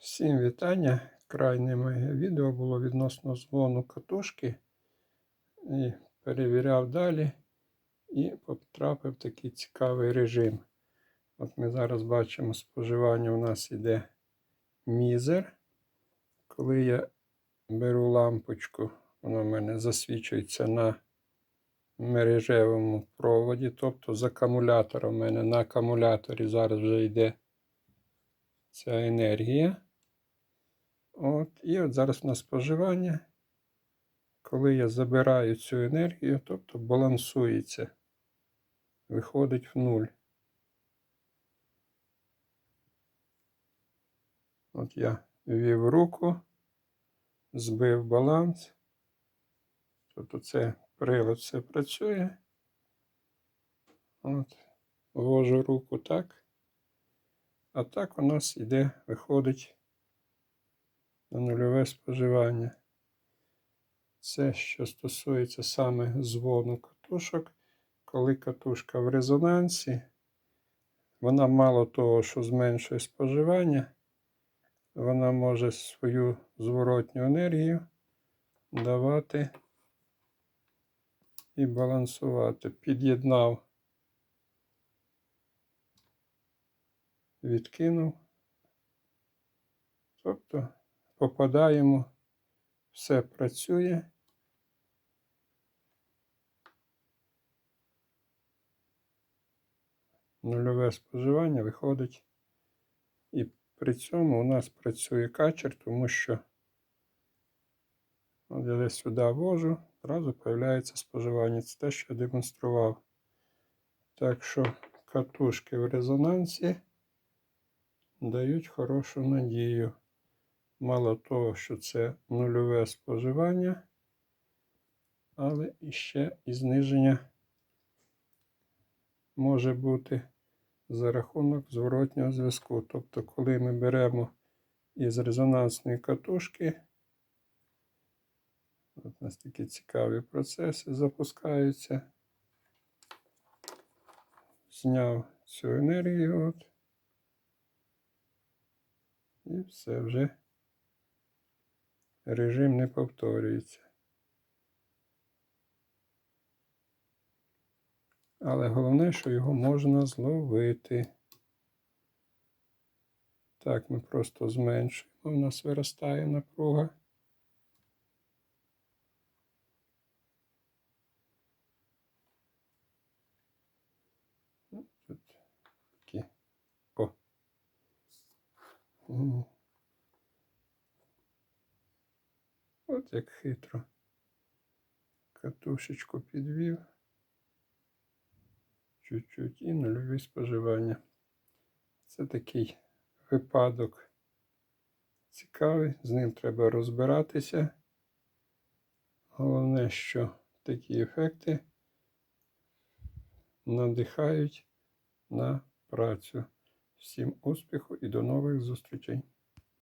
Всім вітання. Крайнє моє відео було відносно дзвону катушки. І перевіряв далі і потрапив в такий цікавий режим. От ми зараз бачимо, споживання у нас йде мізер. Коли я беру лампочку, вона в мене засвічується на мережевому проводі, тобто з акумулятора в мене на акумуляторі зараз вже йде ця енергія. От, І от зараз на споживання, коли я забираю цю енергію, тобто балансується, виходить в нуль. От я ввів руку, збив баланс. Тобто це прилад все працює. От, ввожу руку так. А так у нас іде, виходить на нульове споживання. Це, що стосується саме дзвону катушок, коли катушка в резонансі, вона мало того, що зменшує споживання, вона може свою зворотню енергію давати і балансувати. Під'єднав, відкинув. Тобто попадаємо, все працює. Нульове споживання виходить. І при цьому у нас працює качер, тому що от я десь сюди ввожу, одразу з'являється споживання. Це те, що я демонстрував. Так що катушки в резонансі дають хорошу надію. Мало того, що це нульове споживання, але іще і зниження може бути за рахунок зворотнього зв'язку. Тобто, коли ми беремо із резонансної катушки, от у нас такі цікаві процеси запускаються, зняв цю енергію от, і все вже режим не повторюється. Але головне, що його можна зловити. Так, ми просто зменшуємо, у нас виростає напруга. Тут Як хитро. Катушечку підвів. Чуть-чуть і нульові споживання. Це такий випадок цікавий, з ним треба розбиратися. Головне, що такі ефекти надихають на працю. Всім успіху і до нових зустрічей!